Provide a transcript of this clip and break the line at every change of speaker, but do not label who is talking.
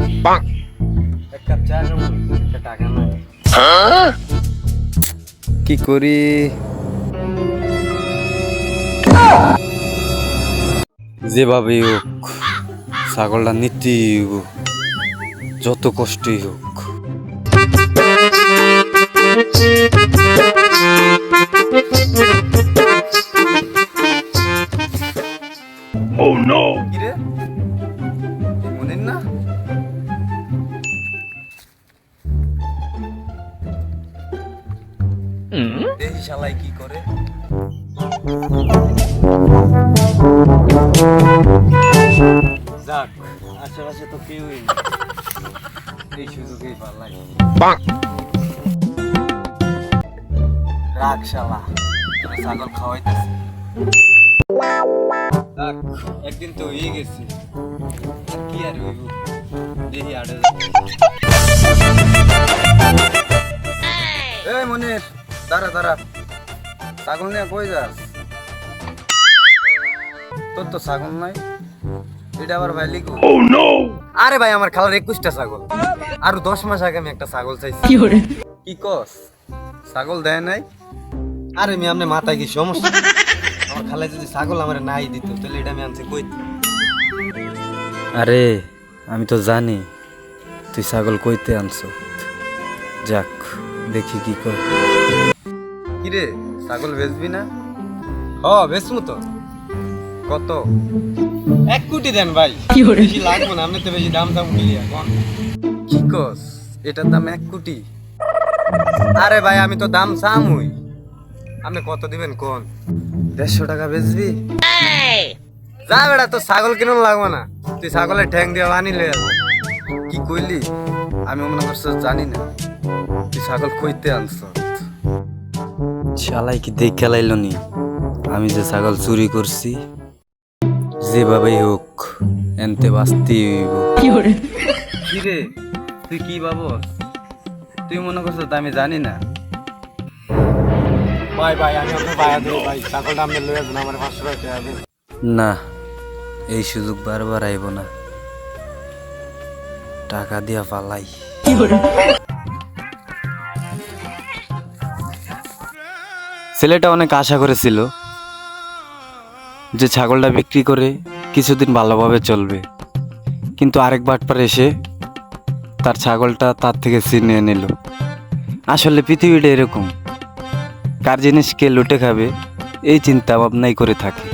এক কাপ চা খাব একটা টাকা নাই
কি করি? যেভাবে হোক ছাগলটা নিতেই হোক যত কষ্টই হোক। দেখি শালাই কি করে।
যাক আশেপাশে তো কেউই এই সুযোগেই পারলাই রাগ শালা তোরা ছাগল খাওয়াইতেছে
যাক, একদিন তো হয়ে গেছে। কি আর হইব? দেখি আড়ে এই মনির দাঁড়া দাঁড়া। ছাগল নিয়ে কই যাস? তোর তো ছাগল নাই। এটা আবার ভাই লিখো
আরে ভাই আমার খালার একুশটা ছাগল। আর দশ মাস আগে আমি একটা ছাগল চাইছি।
কি কস? ছাগল দেয় নাই?
আরে আমি আপনি মাথায় কি সমস্যা? আমার খালায় যদি ছাগল আমার নাই দিত তাহলে এটা আমি আনছি কই?
আরে আমি তো জানি তুই ছাগল কইতে আনছো। যাক। দেখি কি কর। কিরে ছাগল বেচবি না?
হ বেসমু তো।
কত?
এক কোটি দেন ভাই। কি বেশি লাগবে না আপনি তো বেশি দাম দাম মিলিয়ে কোন
কি কস? এটার দাম এক কোটি।
আরে ভাই আমি তো দাম চামুই। আপনি কত দিবেন কোন?
দেড়শো টাকা বেচবি?
যা বেড়া তো ছাগল কিনুন লাগবে না। তুই ছাগলের ঠ্যাং দিয়ে বানি লয়ে যা।
কি কইলি? আমি মনে করছি জানি না। তুই ছাগল কইতে আনছ। শালাই কি দেখে লাইল নি? আমি যে ছাগল চুরি করছি যেভাবেই হোক এনতে বাঁচতেই হইব। কি রে? তুই কি ভাবস? তুই মনে করছ আমি জানি না?
ভাই ভাই আমি আপনার ভাইয়া দেবো ভাই ছাগলটা আপনি লয়ে যান আমার পাঁচশো টাকা টাকা
না এই সুযোগ বারবার আইব না। টাকা দিয়া পালাই ছেলেটা অনেক আশা করেছিল যে ছাগলটা বিক্রি করে কিছুদিন ভালোভাবে চলবে। কিন্তু আরেক বাটপার এসে তার ছাগলটা তার থেকে ছিনিয়ে নিল। আসলে পৃথিবীটা এরকম। কার জিনিস কে লুটে খাবে, এই চিন্তা ভাবনাই করে থাকে।